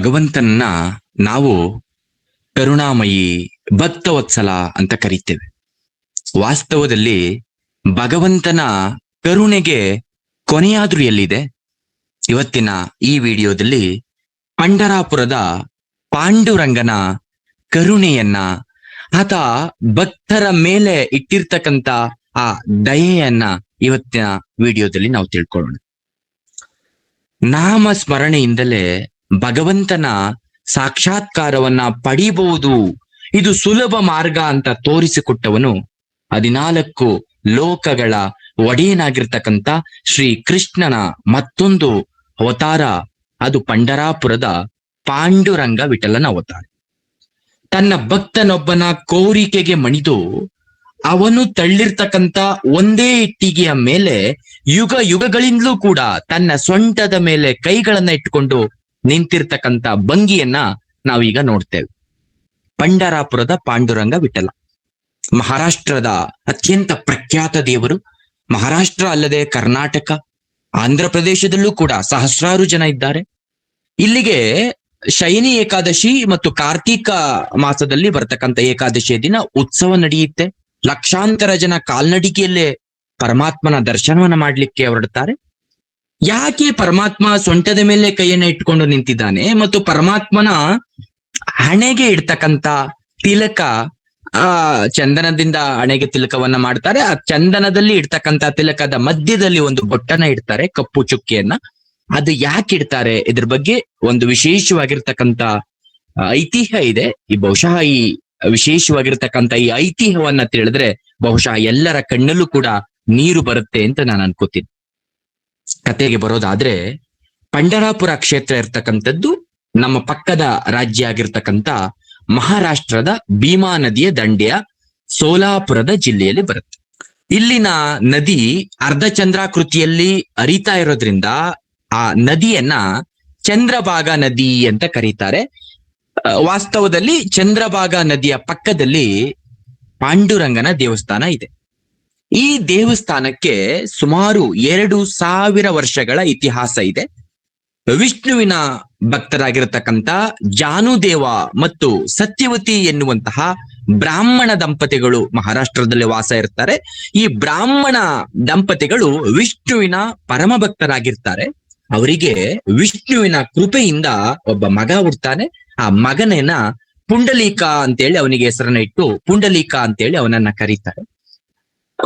ಭಗವಂತನನ್ನ ನಾವು ಕರುಣಾಮಯಿ ಭಕ್ತವತ್ಸಲ ಅಂತ ಕರೀತೇವೆ. ವಾಸ್ತವದಲ್ಲಿ ಭಗವಂತನ ಕರುಣೆಗೆ ಕೊನೆಯಾದ್ರೂ ಎಲ್ಲಿದೆ? ಇವತ್ತಿನ ಈ ವಿಡಿಯೋದಲ್ಲಿ ಪಂಡರಾಪುರದ ಪಾಂಡುರಂಗನ ಕರುಣೆಯನ್ನ ಆತ ಭಕ್ತರ ಮೇಲೆ ಇಟ್ಟಿರ್ತಕ್ಕಂತ ಆ ದಯೆಯನ್ನ ಇವತ್ತಿನ ವಿಡಿಯೋದಲ್ಲಿ ನಾವು ತಿಳ್ಕೊಳ್ಳೋಣ. ನಾಮ ಸ್ಮರಣೆಯಿಂದಲೇ ಭಗವಂತನ ಸಾಕ್ಷಾತ್ಕಾರವನ್ನ ಪಡಿಬಹುದು. ಇದು ಸುಲಭ ಮಾರ್ಗ ಅಂತ ತೋರಿಸಿಕೊಟ್ಟವನು. ಹದಿನಾಲ್ಕು ಲೋಕಗಳ ಒಡೆಯನಾಗಿರ್ತಕ್ಕಂಥ ಶ್ರೀ ಕೃಷ್ಣನ ಮತ್ತೊಂದು ಅವತಾರ, ಅದು ಪಂಡರಾಪುರದ ಪಾಂಡುರಂಗ ವಿಠಲನ ಅವತಾರ. ತನ್ನ ಭಕ್ತನೊಬ್ಬನ ಕೋರಿಕೆಗೆ ಮಣಿದು ಅವನು ತಳ್ಳಿರ್ತಕ್ಕಂಥ ಒಂದೇ ಇಟ್ಟಿಗೆಯ ಮೇಲೆ ಯುಗ ಯುಗಗಳಿಂದಲೂ ಕೂಡ ತನ್ನ ಸೊಂಟದ ಮೇಲೆ ಕೈಗಳನ್ನ ಇಟ್ಕೊಂಡು ನಿಂತಿರ್ತಕ್ಕಂತ ಭಂಗಿಯನ್ನ ನಾವೀಗ ನೋಡ್ತೇವೆ. ಪಂಡರಾಪುರದ ಪಾಂಡುರಂಗ ವಿಠಲ. ಮಹಾರಾಷ್ಟ್ರದ ಅತ್ಯಂತ ಪ್ರಖ್ಯಾತ ದೇವರು. ಮಹಾರಾಷ್ಟ್ರ ಅಲ್ಲದೆ ಕರ್ನಾಟಕ, ಆಂಧ್ರ ಪ್ರದೇಶದಲ್ಲೂ ಕೂಡ ಸಹಸ್ರಾರು ಜನ ಇದ್ದಾರೆ. ಇಲ್ಲಿಗೆ ಶಯನಿ ಏಕಾದಶಿ ಮತ್ತು ಕಾರ್ತೀಕ ಮಾಸದಲ್ಲಿ ಬರ್ತಕ್ಕಂಥ ಏಕಾದಶಿಯ ದಿನ ಉತ್ಸವ ನಡೆಯುತ್ತೆ. ಲಕ್ಷಾಂತರ ಜನ ಕಾಲ್ನಡಿಗೆಯಲ್ಲೇ ಪರಮಾತ್ಮನ ದರ್ಶನವನ್ನ ಮಾಡ್ಲಿಕ್ಕೆ ಹೊರಡ್ತಾರೆ. ಯಾಕೆ ಪರಮಾತ್ಮ ಸೊಂಟದ ಮೇಲೆ ಕೈಯನ್ನ ಇಟ್ಕೊಂಡು ನಿಂತಿದ್ದಾನೆ ಮತ್ತು ಪರಮಾತ್ಮನ ಹಣೆಗೆ ಇಡ್ತಕ್ಕಂತ ತಿಲಕ, ಆ, ಚಂದನದಿಂದ ಹಣೆಗೆ ತಿಲಕವನ್ನ ಮಾಡ್ತಾರೆ. ಆ ಚಂದನದಲ್ಲಿ ಇಡ್ತಕ್ಕಂತ ತಿಲಕದ ಮಧ್ಯದಲ್ಲಿ ಒಂದು ಬೊಟ್ಟನ ಇಡ್ತಾರೆ, ಕಪ್ಪು ಚುಕ್ಕಿಯನ್ನ. ಅದು ಯಾಕೆ ಇಡ್ತಾರೆ? ಇದ್ರ ಬಗ್ಗೆ ಒಂದು ವಿಶೇಷವಾಗಿರ್ತಕ್ಕಂತ ಐತಿಹ್ಯ ಇದೆ. ಈ ಬಹುಶಃ ಈ ವಿಶೇಷವಾಗಿರ್ತಕ್ಕಂತ ಈ ಐತಿಹ್ಯವನ್ನ ತಿಳಿದ್ರೆ ಬಹುಶಃ ಎಲ್ಲರ ಕಣ್ಣಲ್ಲೂ ಕೂಡ ನೀರು ಬರುತ್ತೆ ಅಂತ ನಾನು ಅನ್ಕೋತೀನಿ. ಕತೆಗೆ ಬರೋದಾದ್ರೆ ಪಂಡರಾಪುರ ಕ್ಷೇತ್ರ ಇರ್ತಕ್ಕಂಥದ್ದು ನಮ್ಮ ಪಕ್ಕದ ರಾಜ್ಯ ಆಗಿರ್ತಕ್ಕಂಥ ಮಹಾರಾಷ್ಟ್ರದ ಭೀಮಾ ನದಿಯ ದಂಡೆಯ ಸೋಲಾಪುರದ ಜಿಲ್ಲೆಯಲ್ಲಿ ಬರುತ್ತೆ. ಇಲ್ಲಿನ ನದಿ ಅರ್ಧ ಚಂದ್ರಾಕೃತಿಯಲ್ಲಿ ಅರಿತಾ ಇರೋದ್ರಿಂದ ಆ ನದಿಯನ್ನ ಚಂದ್ರಭಾಗ ನದಿ ಅಂತ ಕರೀತಾರೆ. ವಾಸ್ತವದಲ್ಲಿ ಚಂದ್ರಭಾಗ ನದಿಯ ಪಕ್ಕದಲ್ಲಿ ಪಾಂಡುರಂಗನ ದೇವಸ್ಥಾನ ಇದೆ. ಈ ದೇವಸ್ಥಾನಕ್ಕೆ ಸುಮಾರು ಎರಡು ಸಾವಿರ ವರ್ಷಗಳ ಇತಿಹಾಸ ಇದೆ. ವಿಷ್ಣುವಿನ ಭಕ್ತರಾಗಿರತಕ್ಕಂತ ಜಾನುದೇವ ಮತ್ತು ಸತ್ಯವತಿ ಎನ್ನುವಂತಹ ಬ್ರಾಹ್ಮಣ ದಂಪತಿಗಳು ಮಹಾರಾಷ್ಟ್ರದಲ್ಲಿ ವಾಸ ಇರ್ತಾರೆ. ಈ ಬ್ರಾಹ್ಮಣ ದಂಪತಿಗಳು ವಿಷ್ಣುವಿನ ಪರಮ ಭಕ್ತರಾಗಿರ್ತಾರೆ. ಅವರಿಗೆ ವಿಷ್ಣುವಿನ ಕೃಪೆಯಿಂದ ಒಬ್ಬ ಮಗ ಹುಡ್ತಾನೆ. ಆ ಮಗನೇನ ಪುಂಡಲೀಕ ಅಂತೇಳಿ ಅವನಿಗೆ ಹೆಸರನ್ನ ಇಟ್ಟು ಪುಂಡಲೀಕ ಅಂತೇಳಿ ಅವನನ್ನ ಕರೀತಾರೆ.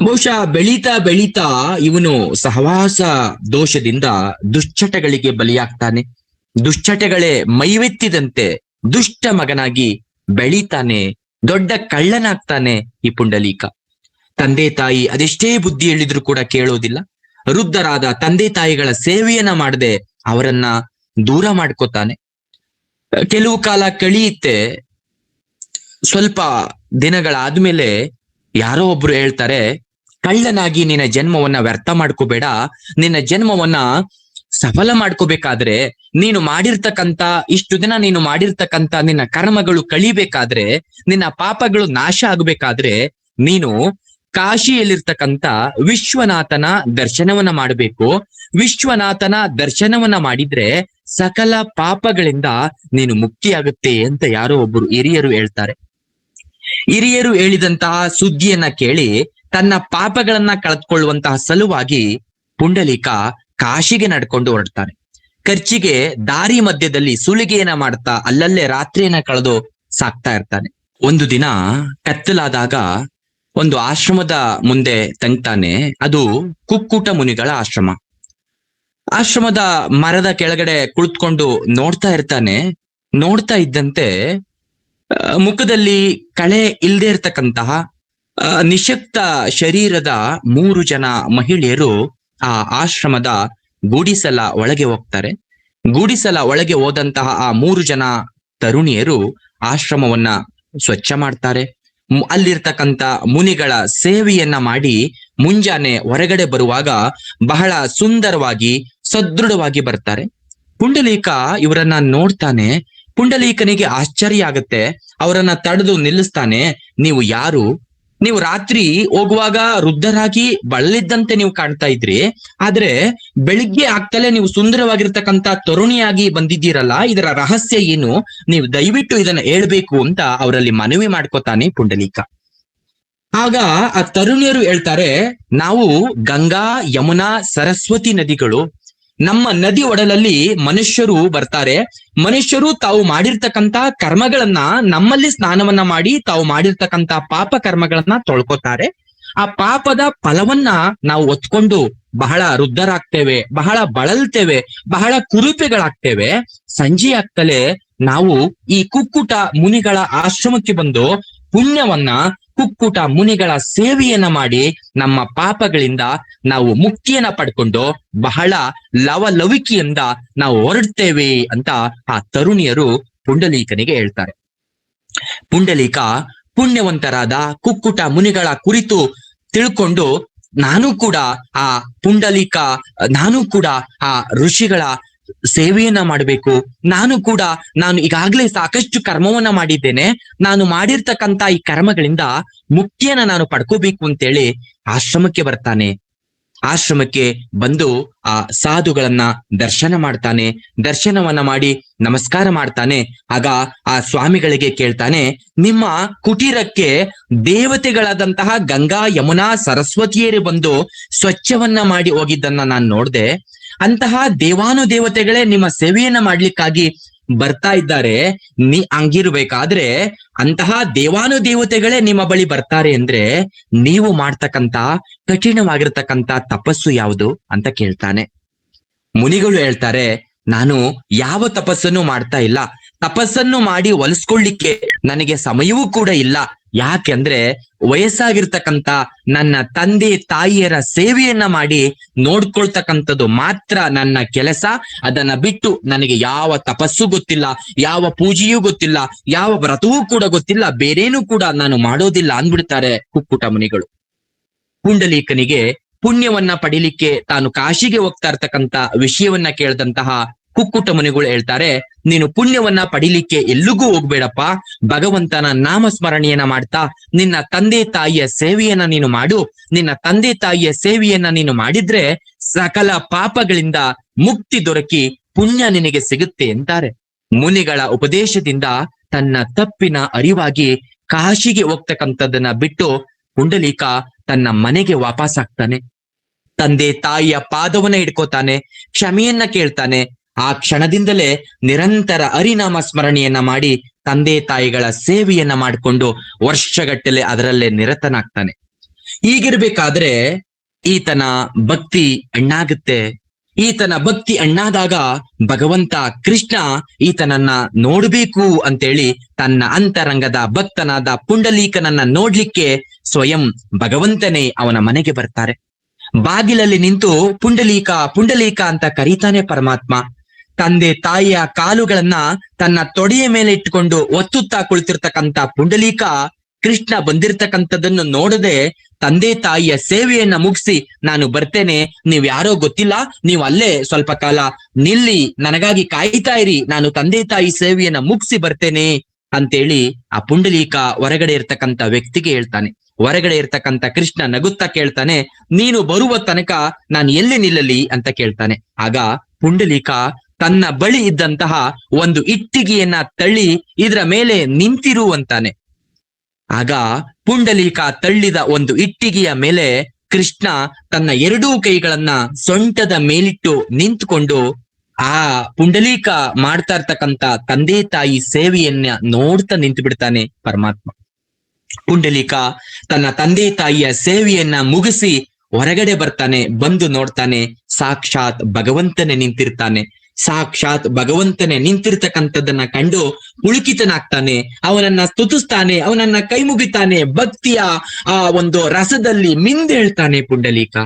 ಬಹುಶಃ ಬೆಳೀತಾ ಬೆಳೀತಾ ಇವನು ಸಹವಾಸ ದೋಷದಿಂದ ದುಶ್ಚಟಗಳಿಗೆ ಬಲಿಯಾಗ್ತಾನೆ. ದುಶ್ಚಟಗಳೇ ಮೈವೆತ್ತಿದಂತೆ ದುಷ್ಟ ಮಗನಾಗಿ ಬೆಳೀತಾನೆ. ದೊಡ್ಡ ಕಳ್ಳನಾಗ್ತಾನೆ ಈ ಪುಂಡಲೀಕ. ತಂದೆ ತಾಯಿ ಅದೆಷ್ಟೇ ಬುದ್ಧಿ ಹೇಳಿದ್ರು ಕೂಡ ಕೇಳೋದಿಲ್ಲ. ವೃದ್ಧರಾದ ತಂದೆ ತಾಯಿಗಳ ಸೇವೆಯನ್ನ ಮಾಡದೆ ಅವರನ್ನ ದೂರ ಮಾಡ್ಕೋತಾನೆ. ಕೆಲವು ಕಾಲ ಕಳೆಯುತ್ತೆ. ಸ್ವಲ್ಪ ದಿನಗಳಾದ್ಮೇಲೆ ಯಾರೋ ಒಬ್ರು ಹೇಳ್ತಾರೆ ಕಳ್ಳನಾಗಿ ನಿನ್ನ ಜನ್ಮವನ್ನ ವ್ಯರ್ಥ ಮಾಡ್ಕೋಬೇಡ. ನಿನ್ನ ಜನ್ಮವನ್ನ ಸಫಲ ಮಾಡ್ಕೋಬೇಕಾದ್ರೆ ನೀನು ಮಾಡಿರ್ತಕ್ಕಂತ ಇಷ್ಟು ದಿನ ನೀನು ಮಾಡಿರ್ತಕ್ಕಂತ ನಿನ್ನ ಕರ್ಮಗಳು ಕಳಿಬೇಕಾದ್ರೆ, ನಿನ್ನ ಪಾಪಗಳು ನಾಶ ಆಗ್ಬೇಕಾದ್ರೆ ನೀನು ಕಾಶಿಯಲ್ಲಿರ್ತಕ್ಕಂತ ವಿಶ್ವನಾಥನ ದರ್ಶನವನ್ನ ಮಾಡಬೇಕು. ವಿಶ್ವನಾಥನ ದರ್ಶನವನ್ನ ಮಾಡಿದ್ರೆ ಸಕಲ ಪಾಪಗಳಿಂದ ನೀನು ಮುಕ್ತಿಯಾಗುತ್ತೆ ಅಂತ ಯಾರೋ ಒಬ್ಬರು ಹಿರಿಯರು ಹೇಳ್ತಾರೆ. ಹಿರಿಯರು ಹೇಳಿದಂತಹ ಸುದ್ದಿಯನ್ನ ಕೇಳಿ ತನ್ನ ಪಾಪಗಳನ್ನ ಕಳೆದುಕೊಳ್ಳುವಂತಹ ಸಲುವಾಗಿ ಪುಂಡಲೀಕ ಕಾಶಿಗೆ ನಡ್ಕೊಂಡು ಹೊರಡ್ತಾನೆ. ಖರ್ಚಿಗೆ ದಾರಿ ಮಧ್ಯದಲ್ಲಿ ಸುಲಿಗೆಯನ್ನ ಮಾಡ್ತಾ ಅಲ್ಲಲ್ಲೇ ರಾತ್ರಿಯನ್ನ ಕಳೆದು ಸಾಕ್ತಾ ಇರ್ತಾನೆ. ಒಂದು ದಿನ ಕತ್ತಲಾದಾಗ ಒಂದು ಆಶ್ರಮದ ಮುಂದೆ ತಂಗ್ತಾನೆ. ಅದು ಕುಕ್ಕುಟ ಮುನಿಗಳ ಆಶ್ರಮ. ಆಶ್ರಮದ ಮರದ ಕೆಳಗಡೆ ಕುಳಿತುಕೊಂಡು ನೋಡ್ತಾ ಇರ್ತಾನೆ. ನೋಡ್ತಾ ಇದ್ದಂತೆ ಮುಖದಲ್ಲಿ ಕಳೆ ಇಲ್ಲದೆ ಇರ್ತಕ್ಕಂತಹ ನಿಶಕ್ತ ಶರೀರದ ಮೂರು ಜನ ಮಹಿಳೆಯರು ಆ ಆಶ್ರಮದ ಗೂಡಿಸಲ ಒಳಗೆ ಹೋಗ್ತಾರೆ. ಗೂಡಿಸಲ ಒಳಗೆ ಹೋದಂತಹ ಆ ಮೂರು ಜನ ತರುಣಿಯರು ಆಶ್ರಮವನ್ನ ಸ್ವಚ್ಛ ಮಾಡ್ತಾರೆ. ಅಲ್ಲಿರ್ತಕ್ಕಂತ ಮುನಿಗಳ ಸೇವೆಯನ್ನ ಮಾಡಿ ಮುಂಜಾನೆ ಹೊರಗಡೆ ಬರುವಾಗ ಬಹಳ ಸುಂದರವಾಗಿ, ಸದೃಢವಾಗಿ ಬರ್ತಾರೆ. ಪುಂಡಲೀಕ ಇವರನ್ನ ನೋಡ್ತಾನೆ. ಪುಂಡಲೀಕನಿಗೆ ಆಶ್ಚರ್ಯ ಆಗುತ್ತೆ. ಅವರನ್ನ ತಡೆದು ನಿಲ್ಲಿಸ್ತಾನೆ. ನೀವು ಯಾರು? ನೀವು ರಾತ್ರಿ ಹೋಗುವಾಗ ವೃದ್ಧರಾಗಿ ಬಳಲಿದ್ದಂತೆ ನೀವು ಕಾಣ್ತಾ ಇದ್ರಿ, ಆದ್ರೆ ಬೆಳಿಗ್ಗೆ ಆಗ್ತಲೇ ನೀವು ಸುಂದರವಾಗಿರ್ತಕ್ಕಂತ ತರುಣಿಯಾಗಿ ಬಂದಿದ್ದೀರಲ್ಲ, ಇದರ ರಹಸ್ಯ ಏನು? ನೀವು ದಯವಿಟ್ಟು ಇದನ್ನ ಹೇಳ್ಬೇಕು ಅಂತ ಅವರಲ್ಲಿ ಮನವಿ ಮಾಡ್ಕೋತಾನೆ ಪುಂಡಲೀಕ. ಆಗ ಆ ತರುಣಿಯರು ಹೇಳ್ತಾರೆ, ನಾವು ಗಂಗಾ, ಯಮುನಾ, ಸರಸ್ವತಿ ನದಿಗಳು ನಮ್ಮ ನದಿ ಒಡಲಲ್ಲಿ ಮನುಷ್ಯರು ಬರ್ತಾರೆ. ಮನುಷ್ಯರು ತಾವು ಮಾಡಿರ್ತಕ್ಕಂತ ಕರ್ಮಗಳನ್ನ ನಮ್ಮಲ್ಲಿ ಸ್ನಾನವನ್ನ ಮಾಡಿ ತಾವು ಮಾಡಿರ್ತಕ್ಕಂತ ಪಾಪ ಕರ್ಮಗಳನ್ನ ತೊಳ್ಕೊತಾರೆ. ಆ ಪಾಪದ ಫಲವನ್ನ ನಾವು ಒತ್ಕೊಂಡು ಬಹಳ ವೃದ್ಧರಾಗ್ತೇವೆ, ಬಹಳ ಬಳಲ್ತೇವೆ, ಬಹಳ ಕುರುಪೆಗಳಾಗ್ತೇವೆ. ಸಂಜೆ ಆಗ್ತಲೇ ನಾವು ಈ ಕುಕ್ಕುಟ ಮುನಿಗಳ ಆಶ್ರಮಕ್ಕೆ ಬಂದು ಪುಣ್ಯವನ್ನ ಕುಕ್ಕುಟ ಮುನಿಗಳ ಸೇವೆಯನ್ನ ಮಾಡಿ ನಮ್ಮ ಪಾಪಗಳಿಂದ ನಾವು ಮುಕ್ತಿಯನ್ನ ಪಡ್ಕೊಂಡು ಬಹಳ ಲವಲವಿಕೆಯಿಂದ ನಾವು ಹೊರಡ್ತೇವೆ ಅಂತ ಆ ತರುಣಿಯರು ಪುಂಡಲೀಕನಿಗೆ ಹೇಳ್ತಾರೆ. ಪುಂಡಲೀಕ ಪುಣ್ಯವಂತರಾದ ಕುಕ್ಕುಟ ಮುನಿಗಳ ಕುರಿತು ತಿಳ್ಕೊಂಡು ನಾನು ಕೂಡ ಆ ಪುಂಡಲೀಕ, ನಾನು ಕೂಡ ಆ ಋಷಿಗಳ ಸೇವೆಯನ್ನ ಮಾಡಬೇಕು. ನಾನು ಕೂಡ, ನಾನು ಈಗಾಗ್ಲೇ ಸಾಕಷ್ಟು ಕರ್ಮವನ್ನ ಮಾಡಿದ್ದೇನೆ. ನಾನು ಮಾಡಿರ್ತಕ್ಕಂತ ಈ ಕರ್ಮಗಳಿಂದ ಮುಕ್ತಿಯನ್ನ ನಾನು ಪಡ್ಕೋಬೇಕು ಅಂತೇಳಿ ಆಶ್ರಮಕ್ಕೆ ಬರ್ತಾನೆ. ಆಶ್ರಮಕ್ಕೆ ಬಂದು ಆ ಸಾಧುಗಳನ್ನ ದರ್ಶನ ಮಾಡ್ತಾನೆ. ದರ್ಶನವನ್ನ ಮಾಡಿ ನಮಸ್ಕಾರ ಮಾಡ್ತಾನೆ. ಆಗ ಆ ಸ್ವಾಮಿಗಳಿಗೆ ಕೇಳ್ತಾನೆ, ನಿಮ್ಮ ಕುಟೀರಕ್ಕೆ ದೇವತೆಗಳಾದಂತಹ ಗಂಗಾ, ಯಮುನಾ, ಸರಸ್ವತಿಯರೇ ಬಂದು ಸ್ವಚ್ಛವನ್ನ ಮಾಡಿ ಹೋಗಿದ್ದನ್ನ ನಾನು ನೋಡ್ದೆ. ಅಂತಹ ದೇವಾನುದೇವತೆಗಳೇ ನಿಮ್ಮ ಸೇವೆಯನ್ನ ಮಾಡ್ಲಿಕ್ಕಾಗಿ ಬರ್ತಾ ಇದ್ದಾರೆ. ನೀ ಹಂಗಿರ್ಬೇಕಾದ್ರೆ ಅಂತಹ ದೇವಾನುದೇವತೆಗಳೇ ನಿಮ್ಮ ಬಳಿ ಬರ್ತಾರೆ ಅಂದ್ರೆ ನೀವು ಮಾಡ್ತಕ್ಕಂತ ಕಠಿಣವಾಗಿರ್ತಕ್ಕಂತ ತಪಸ್ಸು ಯಾವುದು ಅಂತ ಕೇಳ್ತಾನೆ. ಮುನಿಗಳು ಹೇಳ್ತಾರೆ, ನಾನು ಯಾವ ತಪಸ್ಸನ್ನು ಮಾಡ್ತಾ ಇಲ್ಲ. ತಪಸ್ಸನ್ನು ಮಾಡಿ ಹೊಲಿಸ್ಕೊಳ್ಳಿಕ್ಕೆ ನನಗೆ ಸಮಯವೂ ಕೂಡ ಇಲ್ಲ. ಯಾಕೆಂದ್ರೆ ವಯಸ್ಸಾಗಿರ್ತಕ್ಕಂಥ ನನ್ನ ತಂದೆ ತಾಯಿಯರ ಸೇವೆಯನ್ನ ಮಾಡಿ ನೋಡ್ಕೊಳ್ತಕ್ಕಂಥದ್ದು ಮಾತ್ರ ನನ್ನ ಕೆಲಸ. ಅದನ್ನ ಬಿಟ್ಟು ನನಗೆ ಯಾವ ತಪಸ್ಸು ಗೊತ್ತಿಲ್ಲ, ಯಾವ ಪೂಜೆಯೂ ಗೊತ್ತಿಲ್ಲ, ಯಾವ ವ್ರತವೂ ಕೂಡ ಗೊತ್ತಿಲ್ಲ, ಬೇರೇನೂ ಕೂಡ ನಾನು ಮಾಡೋದಿಲ್ಲ ಅಂದ್ಬಿಡ್ತಾರೆ ಕುಕ್ಕುಟ ಮುನಿಗಳು. ಪುಂಡಲೀಕನಿಗೆ ಪುಣ್ಯವನ್ನ ಪಡಿಲಿಕ್ಕೆ ತಾನು ಕಾಶಿಗೆ ಹೋಗ್ತಾ ಇರ್ತಕ್ಕಂಥ ವಿಷಯವನ್ನ ಕೇಳಿದಂತಹ ಕುಕ್ಕುಟ ಮುನಿಗಳು ಹೇಳ್ತಾರೆ ನೀನು ಪುಣ್ಯವನ್ನ ಪಡಿಲಿಕ್ಕೆ ಎಲ್ಲಿಗೂ ಹೋಗ್ಬೇಡಪ್ಪ. ಭಗವಂತನ ನಾಮಸ್ಮರಣೆಯನ್ನ ಮಾಡ್ತಾ ನಿನ್ನ ತಂದೆ ತಾಯಿಯ ಸೇವೆಯನ್ನ ನೀನು ಮಾಡು. ನಿನ್ನ ತಂದೆ ತಾಯಿಯ ಸೇವೆಯನ್ನ ನೀನು ಮಾಡಿದ್ರೆ ಸಕಲ ಪಾಪಗಳಿಂದ ಮುಕ್ತಿ ದೊರಕಿ ಪುಣ್ಯ ನಿನಗೆ ಸಿಗುತ್ತೆ ಅಂತಾರೆ. ಮುನಿಗಳ ಉಪದೇಶದಿಂದ ತನ್ನ ತಪ್ಪಿನ ಅರಿವಾಗಿ ಕಾಶಿಗೆ ಹೋಗ್ತಕ್ಕಂಥದ್ದನ್ನ ಬಿಟ್ಟು ಪುಂಡಲೀಕ ತನ್ನ ಮನೆಗೆ ವಾಪಸ್ ಆಗ್ತಾನೆ. ತಂದೆ ತಾಯಿಯ ಪಾದವನ್ನ ಇಟ್ಕೋತಾನೆ ಕ್ಷಮೆಯನ್ನ ಕೇಳ್ತಾನೆ ಆ ಕ್ಷಣದಿಂದಲೇ ನಿರಂತರ ಅರಿನಾಮ ಸ್ಮರಣೆಯನ್ನ ಮಾಡಿ ತಂದೆ ತಾಯಿಗಳ ಸೇವೆಯನ್ನ ಮಾಡಿಕೊಂಡು ವರ್ಷಗಟ್ಟಲೆ ಅದರಲ್ಲೇ ನಿರತನಾಗ್ತಾನೆ. ಹೀಗಿರ್ಬೇಕಾದ್ರೆ ಈತನ ಭಕ್ತಿ ಅಣ್ಣಾಗುತ್ತೆ. ಈತನ ಭಕ್ತಿ ಅಣ್ಣಾದಾಗ ಭಗವಂತ ಕೃಷ್ಣ ಈತನನ್ನ ನೋಡ್ಬೇಕು ಅಂತೇಳಿ ತನ್ನ ಅಂತರಂಗದ ಭಕ್ತನಾದ ಪುಂಡಲೀಕನನ್ನ ನೋಡ್ಲಿಕ್ಕೆ ಸ್ವಯಂ ಭಗವಂತನೇ ಅವನ ಮನೆಗೆ ಬರ್ತಾರೆ. ಬಾಗಿಲಲ್ಲಿ ನಿಂತು ಪುಂಡಲೀಕ ಪುಂಡಲೀಕ ಅಂತ ಕರೀತಾನೆ ಪರಮಾತ್ಮ. ತಂದೆ ತಾಯಿಯ ಕಾಲುಗಳನ್ನ ತನ್ನ ತೊಡೆಯ ಮೇಲೆ ಇಟ್ಟುಕೊಂಡು ಒತ್ತುತ್ತಾ ಕುಳಿತಿರ್ತಕ್ಕಂತ ಪುಂಡಲೀಕ ಕೃಷ್ಣ ಬಂದಿರ್ತಕ್ಕಂಥದ್ದನ್ನು ನೋಡದೆ ತಂದೆ ತಾಯಿಯ ಸೇವೆಯನ್ನ ಮುಗಿಸಿ ನಾನು ಬರ್ತೇನೆ. ನೀವ್ ಯಾರೋ ಗೊತ್ತಿಲ್ಲ, ನೀವು ಅಲ್ಲೇ ಸ್ವಲ್ಪ ಕಾಲ ನಿಲ್ಲಿ, ನನಗಾಗಿ ಕಾಯ್ತಾ ಇರಿ, ನಾನು ತಂದೆ ತಾಯಿ ಸೇವೆಯನ್ನ ಮುಗಿಸಿ ಬರ್ತೇನೆ ಅಂತೇಳಿ ಆ ಪುಂಡಲೀಕ ಹೊರಗಡೆ ಇರ್ತಕ್ಕಂತ ವ್ಯಕ್ತಿಗೆ ಹೇಳ್ತಾನೆ. ಹೊರಗಡೆ ಇರ್ತಕ್ಕಂತ ಕೃಷ್ಣ ನಗುತ್ತಾ ಕೇಳ್ತಾನೆ, ನೀನು ಬರುವ ತನಕ ನಾನು ಎಲ್ಲಿ ನಿಲ್ಲಲಿ? ಅಂತ ಕೇಳ್ತಾನೆ. ಆಗ ಪುಂಡಲೀಕ ತನ್ನ ಬಳಿ ಇದ್ದಂತಹ ಒಂದು ಇಟ್ಟಿಗೆಯನ್ನ ತಳ್ಳಿ ಇದರ ಮೇಲೆ ನಿಂತಿರುವಂತಾನೆ. ಆಗ ಪುಂಡಲೀಕ ತಳ್ಳಿದ ಒಂದು ಇಟ್ಟಿಗೆಯ ಮೇಲೆ ಕೃಷ್ಣ ತನ್ನ ಎರಡೂ ಕೈಗಳನ್ನ ಸೊಂಟದ ಮೇಲಿಟ್ಟು ನಿಂತ್ಕೊಂಡು, ಆ ಪುಂಡಲೀಕ ಮಾಡ್ತಾ ಇರ್ತಕ್ಕಂತ ತಂದೆ ತಾಯಿ ಸೇವೆಯನ್ನ ನೋಡ್ತಾ ನಿಂತು ಬಿಡ್ತಾನೆ ಪರಮಾತ್ಮ. ಪುಂಡಲೀಕ ತನ್ನ ತಂದೆ ತಾಯಿಯ ಸೇವೆಯನ್ನ ಮುಗಿಸಿ ಹೊರಗಡೆ ಬರ್ತಾನೆ, ಬಂದು ನೋಡ್ತಾನೆ, ಸಾಕ್ಷಾತ್ ಭಗವಂತನೇ ನಿಂತಿರ್ತಾನೆ. ಸಾಕ್ಷಾತ್ ಭಗವಂತನೇ ನಿಂತಿರ್ತಕ್ಕಂಥದ್ದನ್ನ ಕಂಡು ಪುಳುಕಿತನಾಗ್ತಾನೆ ಅವನನ್ನ ಸ್ತುತಿಸ್ತಾನೆ, ಅವನನ್ನ ಕೈ ಮುಗಿತಾನೆ ಭಕ್ತಿಯ ಆ ಒಂದು ರಸದಲ್ಲಿ ಮಿಂದೇಳ್ತಾನೆ ಪುಂಡಲೀಕ.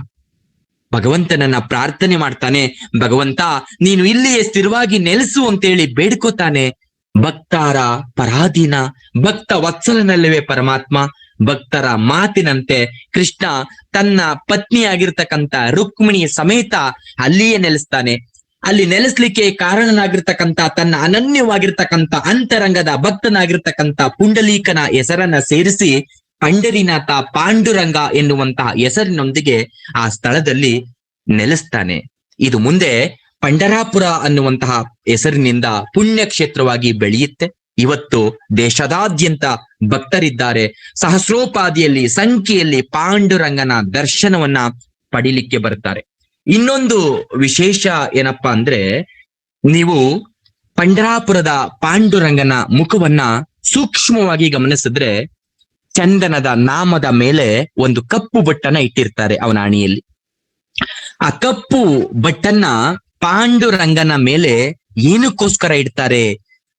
ಭಗವಂತನನ್ನ ಪ್ರಾರ್ಥನೆ ಮಾಡ್ತಾನೆ, ಭಗವಂತ ನೀನು ಇಲ್ಲಿಯೇ ಸ್ಥಿರವಾಗಿ ನೆಲೆಸು ಅಂತೇಳಿ ಬೇಡ್ಕೋತಾನೆ. ಭಕ್ತಾರ ಪರಾಧೀನ, ಭಕ್ತ ವತ್ಸಲನಲ್ಲವೇ ಪರಮಾತ್ಮ, ಭಕ್ತರ ಮಾತಿನಂತೆ ಕೃಷ್ಣ ತನ್ನ ಪತ್ನಿಯಾಗಿರ್ತಕ್ಕಂಥ ರುಕ್ಮಿಣಿ ಸಮೇತ ಅಲ್ಲಿಯೇ ನೆಲೆಸ್ತಾನೆ. ಅಲ್ಲಿ ನೆಲೆಸ್ಲಿಕ್ಕೆ ಕಾರಣನಾಗಿರ್ತಕ್ಕಂಥ, ತನ್ನ ಅನನ್ಯವಾಗಿರ್ತಕ್ಕಂಥ ಅಂತರಂಗದ ಭಕ್ತನಾಗಿರ್ತಕ್ಕಂಥ ಪುಂಡಲೀಕನ ಹೆಸರನ್ನ ಸೇರಿಸಿ ಪಂಡರಿನಾಥ ಪಾಂಡುರಂಗ ಎನ್ನುವಂತಹ ಹೆಸರಿನೊಂದಿಗೆ ಆ ಸ್ಥಳದಲ್ಲಿ ನೆಲೆಸ್ತಾನೆ. ಇದು ಮುಂದೆ ಪಂಡರಾಪುರ ಅನ್ನುವಂತಹ ಹೆಸರಿನಿಂದ ಪುಣ್ಯಕ್ಷೇತ್ರವಾಗಿ ಬೆಳೆಯುತ್ತೆ. ಇವತ್ತು ದೇಶದಾದ್ಯಂತ ಭಕ್ತರಿದ್ದಾರೆ. ಸಹಸ್ರೋಪಾದಿಯಲ್ಲಿ ಸಂಖ್ಯೆಯಲ್ಲಿ ಪಾಂಡುರಂಗನ ದರ್ಶನವನ್ನ ಪಡಿಲಿಕ್ಕೆ ಬರ್ತಾರೆ. ಇನ್ನೊಂದು ವಿಶೇಷ ಏನಪ್ಪಾ ಅಂದ್ರೆ ನೀವು ಪಂಡರಾಪುರದ ಪಾಂಡುರಂಗನ ಮುಖವನ್ನ ಸೂಕ್ಷ್ಮವಾಗಿ ಗಮನಿಸಿದ್ರೆ ಚಂದನದ ನಾಮದ ಮೇಲೆ ಒಂದು ಕಪ್ಪು ಬಟ್ಟನ್ನ ಇಟ್ಟಿರ್ತಾರೆ ಅವನ ಅಣಿಯಲ್ಲಿ. ಆ ಕಪ್ಪು ಬಟ್ಟನ್ನ ಪಾಂಡುರಂಗನ ಮೇಲೆ ಏನಕ್ಕೋಸ್ಕರ ಇಡ್ತಾರೆ?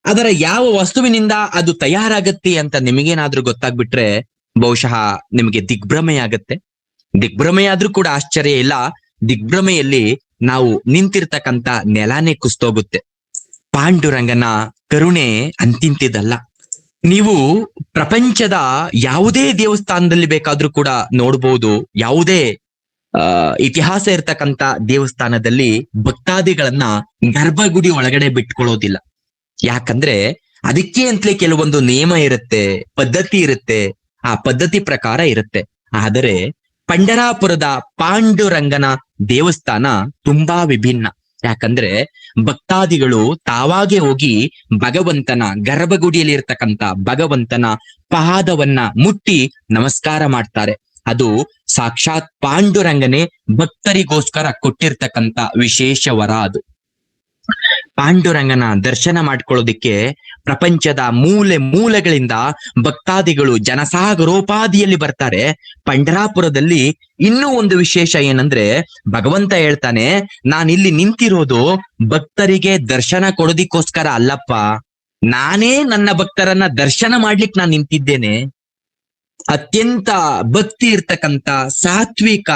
ಅದರ ಯಾವ ವಸ್ತುವಿನಿಂದ ಅದು ತಯಾರಾಗತ್ತೆ ಅಂತ ನಿಮಗೇನಾದ್ರೂ ಗೊತ್ತಾಗ್ಬಿಟ್ರೆ ಬಹುಶಃ ನಿಮಗೆ ದಿಗ್ಭ್ರಮೆಯಾಗತ್ತೆ. ದಿಗ್ಭ್ರಮೆಯಾದ್ರೂ ಕೂಡ ಆಶ್ಚರ್ಯ ಇಲ್ಲ. ದಿಗ್ಭ್ರಮೆಯಲ್ಲಿ ನಾವು ನಿಂತಿರ್ತಕ್ಕಂತ ನೆಲಾನೇ ಕುಸ್ತೋಗುತ್ತೆ. ಪಾಂಡುರಂಗನ ಕರುಣೆ ಅಂತಿಂತಿದಲ್ಲ. ನೀವು ಪ್ರಪಂಚದ ಯಾವುದೇ ದೇವಸ್ಥಾನದಲ್ಲಿ ಬೇಕಾದ್ರೂ ಕೂಡ ನೋಡ್ಬೋದು, ಯಾವುದೇ ಇತಿಹಾಸ ಇರ್ತಕ್ಕಂತ ದೇವಸ್ಥಾನದಲ್ಲಿ ಭಕ್ತಾದಿಗಳನ್ನ ಗರ್ಭಗುಡಿ ಒಳಗಡೆ ಬಿಟ್ಕೊಳ್ಳೋದಿಲ್ಲ. ಯಾಕಂದ್ರೆ ಅದಕ್ಕೆ ಅಂತಲೇ ಕೆಲವೊಂದು ನಿಯಮ ಇರುತ್ತೆ, ಪದ್ಧತಿ ಇರುತ್ತೆ, ಆ ಪದ್ಧತಿ ಪ್ರಕಾರ ಇರುತ್ತೆ. ಆದರೆ, ಪಂಡರಾಪುರದ ಪಾಂಡುರಂಗನ ದೇವಸ್ಥಾನ ತುಂಬಾ ವಿಭಿನ್ನ. ಯಾಕಂದ್ರೆ ಭಕ್ತಾದಿಗಳು ತಾವಾಗೆ ಹೋಗಿ ಭಗವಂತನ ಗರ್ಭಗುಡಿಯಲ್ಲಿ ಇರ್ತಕ್ಕಂತ ಭಗವಂತನ ಪಾದವನ್ನ ಮುಟ್ಟಿ ನಮಸ್ಕಾರ ಮಾಡ್ತಾರೆ. ಅದು ಸಾಕ್ಷಾತ್ ಪಾಂಡುರಂಗನೇ ಭಕ್ತರಿಗೋಸ್ಕರ ಕೊಟ್ಟಿರ್ತಕ್ಕಂಥ ವಿಶೇಷ ವರ ಅದು. ಪಾಂಡುರಂಗನ ದರ್ಶನ ಮಾಡ್ಕೊಳ್ಳೋದಿಕ್ಕೆ ಪ್ರಪಂಚದ ಮೂಲೆ ಮೂಲೆಗಳಿಂದ ಭಕ್ತಾದಿಗಳು ಜನಸಾಗರೋಪಾದಿಯಲ್ಲಿ ಬರ್ತಾರೆ. ಪಂಡರಾಪುರದಲ್ಲಿ ಇನ್ನೂ ಒಂದು ವಿಶೇಷ ಏನಂದ್ರೆ ಭಗವಂತ ಹೇಳ್ತಾನೆ, ನಾನಿಲ್ಲಿ ನಿಂತಿರೋದು ಭಕ್ತರಿಗೆ ದರ್ಶನ ಕೊಡೋದಿಕ್ಕೋಸ್ಕರ ಅಲ್ಲಪ್ಪ. ನಾನೇ ನನ್ನ ಭಕ್ತರನ್ನ ದರ್ಶನ ಮಾಡ್ಲಿಕ್ಕೆ ನಾನು ನಿಂತಿದ್ದೇನೆ. ಅತ್ಯಂತ ಭಕ್ತಿ ಇರ್ತಕ್ಕಂತ ಸಾತ್ವಿಕ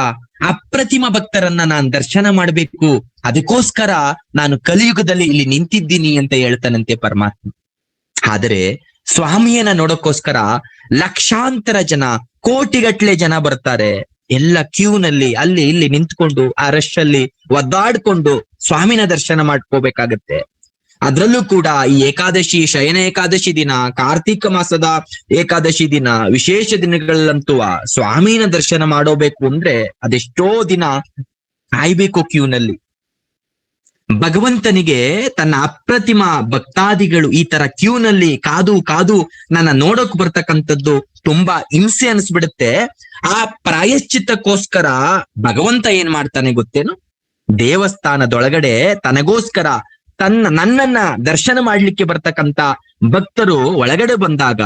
ಅಪ್ರತಿಮ ಭಕ್ತರನ್ನ ನಾನು ದರ್ಶನ ಮಾಡಬೇಕು. ಅದಕ್ಕೋಸ್ಕರ ನಾನು ಕಲಿಯುಗದಲ್ಲಿ ಇಲ್ಲಿ ನಿಂತಿದ್ದೀನಿ ಅಂತ ಹೇಳ್ತಾನಂತೆ ಪರಮಾತ್ಮ. ಆದರೆ ಸ್ವಾಮಿಯನ್ನ ನೋಡೋಕ್ಕೋಸ್ಕರ ಲಕ್ಷಾಂತರ ಜನ, ಕೋಟಿಗಟ್ಲೆ ಜನ ಬರ್ತಾರೆ. ಎಲ್ಲ ಕ್ಯೂನಲ್ಲಿ ಅಲ್ಲಿ ಇಲ್ಲಿ ನಿಂತ್ಕೊಂಡು, ಆ ರಶ್ ಅಲ್ಲಿ ಒದ್ದಾಡ್ಕೊಂಡು ಸ್ವಾಮಿನ ದರ್ಶನ ಮಾಡ್ಕೋಬೇಕಾಗತ್ತೆ. ಅದ್ರಲ್ಲೂ ಕೂಡ ಈ ಏಕಾದಶಿ, ಶಯನ ಏಕಾದಶಿ ದಿನ, ಕಾರ್ತಿಕ ಮಾಸದ ಏಕಾದಶಿ ದಿನ, ವಿಶೇಷ ದಿನಗಳಲ್ಲಂತೂ ಸ್ವಾಮಿನ ದರ್ಶನ ಮಾಡೋಬೇಕು ಅಂದ್ರೆ ಅದೆಷ್ಟೋ ದಿನ ಕಾಯ್ಬೇಕು ಕ್ಯೂನಲ್ಲಿ. ಭಗವಂತನಿಗೆ ತನ್ನ ಅಪ್ರತಿಮ ಭಕ್ತಾದಿಗಳು ಈ ತರ ಕ್ಯೂನಲ್ಲಿ ಕಾದು ಕಾದು ನನ್ನ ನೋಡಕ್ ಬರ್ತಕ್ಕಂಥದ್ದು ತುಂಬಾ ಹಿಂಸೆ ಅನಿಸ್ಬಿಡುತ್ತೆ. ಆ ಪ್ರಾಯಶ್ಚಿತ್ತಕ್ಕೋಸ್ಕರ ಭಗವಂತ ಏನ್ ಮಾಡ್ತಾನೆ ಗೊತ್ತೇನು? ದೇವಸ್ಥಾನದೊಳಗಡೆ ತನಗೋಸ್ಕರ ತನ್ನ ನನ್ನನ್ನ ದರ್ಶನ ಮಾಡ್ಲಿಕ್ಕೆ ಬರ್ತಕ್ಕಂತ ಭಕ್ತರು ಒಳಗಡೆ ಬಂದಾಗ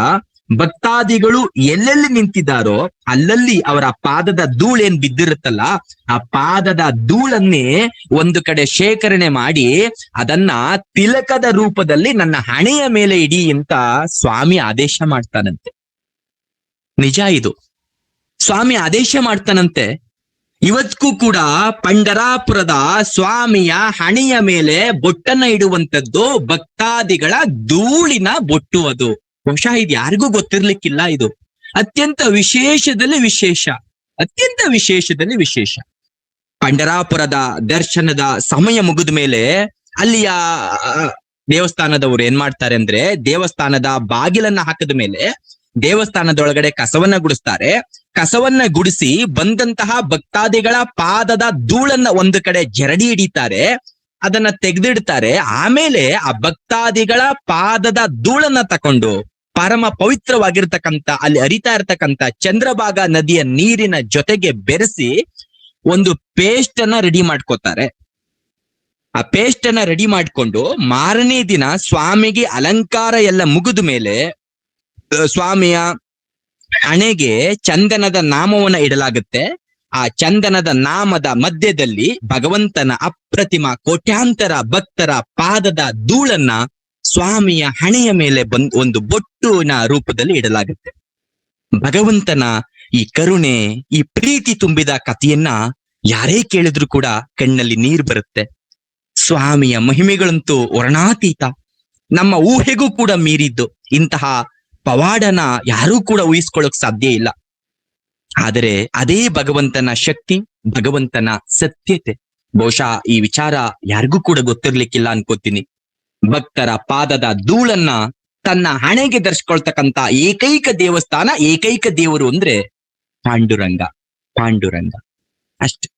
ಭಕ್ತಾದಿಗಳು ಎಲ್ಲೆಲ್ಲಿ ನಿಂತಿದ್ದಾರೋ ಅಲ್ಲಲ್ಲಿ ಅವರ ಪಾದದ ಧೂಳೇನ್ ಬಿದ್ದಿರುತ್ತಲ್ಲ, ಆ ಪಾದದ ಧೂಳನ್ನೇ ಒಂದು ಕಡೆ ಶೇಖರಣೆ ಮಾಡಿ ಅದನ್ನ ತಿಲಕದ ರೂಪದಲ್ಲಿ ನನ್ನ ಹಣೆಯ ಮೇಲೆ ಇಡಿ ಅಂತ ಸ್ವಾಮಿ ಆದೇಶ ಮಾಡ್ತಾನಂತೆ. ನಿಜ ಇದು. ಸ್ವಾಮಿ ಆದೇಶ ಮಾಡ್ತಾನಂತೆ. ಇವತ್ತಿಗೂ ಕೂಡ ಪಂಡರಾಪುರದ ಸ್ವಾಮಿಯ ಹಣೆಯ ಮೇಲೆ ಬೊಟ್ಟನ್ನ ಇಡುವಂತದ್ದು ಭಕ್ತಾದಿಗಳ ಧೂಳಿನ ಬೊಟ್ಟು ಅದು. ಬಹುಶಃ ಇದು ಯಾರಿಗೂ ಗೊತ್ತಿರ್ಲಿಕ್ಕಿಲ್ಲ ಇದು. ಅತ್ಯಂತ ವಿಶೇಷದಲ್ಲಿ ವಿಶೇಷ. ಅತ್ಯಂತ ವಿಶೇಷದಲ್ಲಿ ವಿಶೇಷ. ಪಂಡರಾಪುರದ ದರ್ಶನದ ಸಮಯ ಮುಗಿದ ಮೇಲೆ ಅಲ್ಲಿಯ ದೇವಸ್ಥಾನದವರು ಏನ್ ಮಾಡ್ತಾರೆ ಅಂದ್ರೆ ದೇವಸ್ಥಾನದ ಬಾಗಿಲನ್ನ ಹಾಕಿದ ಮೇಲೆ ದೇವಸ್ಥಾನದೊಳಗಡೆ ಕಸವನ್ನ ಗುಡಿಸ್ತಾರೆ. ಕಸವನ್ನ ಗುಡಿಸಿ ಬಂದಂತಹ ಭಕ್ತಾದಿಗಳ ಪಾದದ ಧೂಳನ್ನ ಒಂದು ಕಡೆ ಜರಡಿ ಹಿಡಿತಾರೆ. ಅದನ್ನ ತೆಗೆದಿಡ್ತಾರೆ. ಆಮೇಲೆ ಆ ಭಕ್ತಾದಿಗಳ ಪಾದದ ಧೂಳನ್ನ ತಕೊಂಡು ಪರಮ ಪವಿತ್ರವಾಗಿರ್ತಕ್ಕಂಥ, ಅಲ್ಲಿ ಅರಿತಾ ಇರ್ತಕ್ಕಂತ ಚಂದ್ರಭಾಗ ನದಿಯ ನೀರಿನ ಜೊತೆಗೆ ಬೆರೆಸಿ ಒಂದು ಪೇಸ್ಟ್ ಅನ್ನ ರೆಡಿ ಮಾಡ್ಕೋತಾರೆ. ಆ ಪೇಸ್ಟ್ ಅನ್ನ ರೆಡಿ ಮಾಡ್ಕೊಂಡು ಮಾರನೇ ದಿನ ಸ್ವಾಮಿಗೆ ಅಲಂಕಾರ ಎಲ್ಲ ಮುಗಿದ ಮೇಲೆ ಸ್ವಾಮಿಯ ಹಣೆಗೆ ಚಂದನದ ನಾಮವನ್ನ ಇಡಲಾಗುತ್ತೆ. ಆ ಚಂದನದ ನಾಮದ ಮಧ್ಯದಲ್ಲಿ ಭಗವಂತನ ಅಪ್ರತಿಮ ಕೋಟ್ಯಾಂತರ ಭಕ್ತರ ಪಾದದ ಧೂಳನ್ನ ಸ್ವಾಮಿಯ ಹಣೆಯ ಮೇಲೆ ಬಂದ್ ಒಂದು ಬೊಟ್ಟುನ ರೂಪದಲ್ಲಿ ಇಡಲಾಗುತ್ತೆ. ಭಗವಂತನ ಈ ಕರುಣೆ, ಈ ಪ್ರೀತಿ ತುಂಬಿದ ಕಥೆಯನ್ನ ಯಾರೇ ಕೇಳಿದ್ರು ಕೂಡ ಕಣ್ಣಲ್ಲಿ ನೀರು ಬರುತ್ತೆ. ಸ್ವಾಮಿಯ ಮಹಿಮೆಗಳಂತೂ ವರ್ಣಾತೀತ. ನಮ್ಮ ಊಹೆಗೂ ಕೂಡ ಮೀರಿದ್ದು. ಇಂತಹ ಪವಾಡನ ಯಾರೂ ಕೂಡ ಊಹಿಸ್ಕೊಳ್ಳೋಕ್ ಸಾಧ್ಯ ಇಲ್ಲ. ಆದರೆ ಅದೇ ಭಗವಂತನ ಶಕ್ತಿ, ಭಗವಂತನ ಸತ್ಯತೆ. ಬಹುಶಃ ಈ ವಿಚಾರ ಯಾರಿಗೂ ಕೂಡ ಗೊತ್ತಿರ್ಲಿಕ್ಕಿಲ್ಲ ಅನ್ಕೋತೀನಿ. ಭಕ್ತರ ಪಾದದ ಧೂಳನ್ನ ತನ್ನ ಹಣೆಗೆ ಧರಿಸ್ಕೊಳ್ತಕ್ಕಂತ ಏಕೈಕ ದೇವಸ್ಥಾನ ಏಕೈಕ ದೇವರು ಅಂದ್ರೆ ಪಾಂಡುರಂಗ ಪಾಂಡುರಂಗ. ಅಷ್ಟೇ.